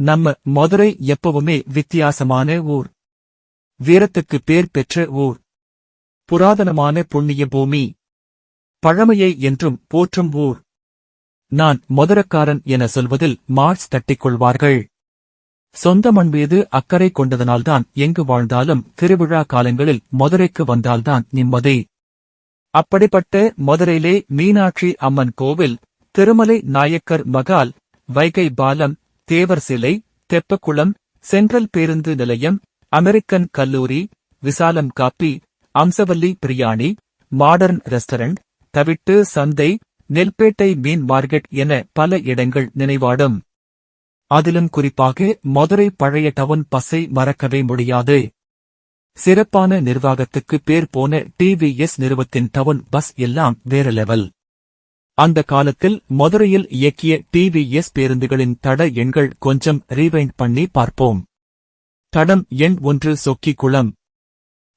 நம்ம மதுரை எப்பவுமே வித்தியாசமான ஊர். வீரத்துக்கு பேர் பெற்ற ஊர். புராதனமான புண்ணிய பூமி. பழமையை என்றும் போற்றும் ஊர். நான் மதுரக்காரன் என சொல்வதில் மார்ச் தட்டிக் கொள்வார்கள். சொந்த மண் மீது அக்கறை கொண்டதனால்தான் எங்கு வாழ்ந்தாலும் திருவிழா காலங்களில் மதுரைக்கு வந்தால்தான் நிம்மதி. அப்படிப்பட்ட மதுரையிலே மீனாட்சி அம்மன் கோவில் திருமலை நாயக்கர் மகால் வைகை பாலம் தேவர் சிலை தெப்பக்குளம் சென்ட்ரல் பேருந்து நிலையம் அமெரிக்கன் கல்லூரி Visalam coffee Amsavalli biryani modern restaurant Thavittu Santhai Nelpettai மீன் மார்க்கெட் என பல இடங்கள் நினைவாடும். அதிலும் குறிப்பாக மதுரை பழைய டவுன் பஸ்ஸை மறக்கவே முடியாது. சிறப்பான நிர்வாகத்துக்கு பேர் போன டிவிஎஸ் நிறுவத்தின் டவுன் பஸ் எல்லாம் வேற லெவல். அந்த காலத்தில் மதுரையில் இயக்கிய டிவிஎஸ் பேருந்துகளின் தட எண்கள் கொஞ்சம் ரீவைண்ட் பண்ணி பார்ப்போம். தடம் எண் ஒன்று சொக்கி குளம்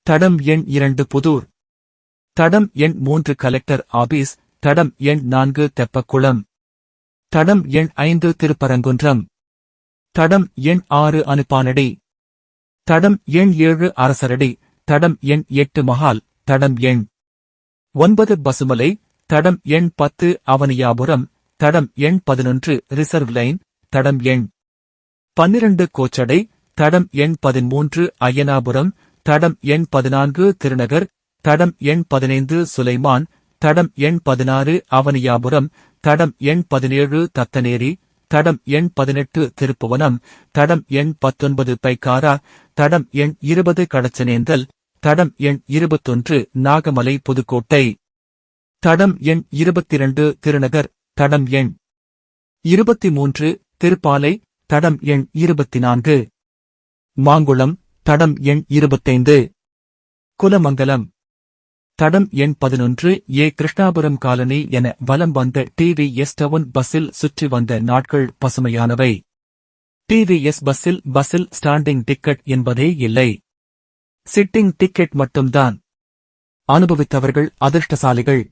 தடம் எண் இரண்டு புதூர். தடம் எண் மூன்று கலெக்டர் ஆபீஸ். தடம் எண் நான்கு தெப்பக்குளம். தடம் எண் ஐந்து திருப்பரங்குன்றம். தடம் எண் ஆறு அனுப்பானடி. தடம் எண் ஏழு அரசரடி. தடம் எண் எட்டு மகால். தடம் எண் ஒன்பது பசுமலை. தடம் எண் பத்து அவனியாபுரம் தடம் எண் பதினொன்று ரிசர்வ் லைன் தடம் எண் பன்னிரண்டு கோச்சடை தடம் எண் பதிமூன்று அய்யனாபுரம் தடம் எண் பதினான்கு திருநகர் தடம் எண் பதினைந்து சுலைமான் தடம் எண் பதினாறு அவனியாபுரம் தடம் எண் பதினேழு தத்தனேரி தடம் எண் பதினெட்டு திருப்புவனம் தடம் எண் பத்தொன்பது பைக்காரா தடம் எண் இருபது கடச்சனேந்தல் தடம் எண் இருபத்தொன்று நாகமலை புதுக்கோட்டை தடம் எண் இருபத்திரண்டு திருநகர் தடம் எண் இருபத்தி மூன்று திருப்பாலை தடம் எண் இருபத்தி நான்கு மாங்குளம் தடம் எண் இருபத்தைந்து. குலமங்கலம். தடம் எண் பதினொன்று ஏ கிருஷ்ணாபுரம் காலனி என வலம் வந்த டிவிஎஸ் டவுன் பஸ்ஸில் சுற்றி வந்த நாட்கள் பசுமையானவை. டிவிஎஸ் பஸ்ஸில் பஸ்ஸில் ஸ்டாண்டிங் டிக்கெட் என்பதே இல்லை. சிட்டிங் டிக்கெட் மட்டும்தான். அனுபவித்தவர்கள் அதிர்ஷ்டசாலிகள்.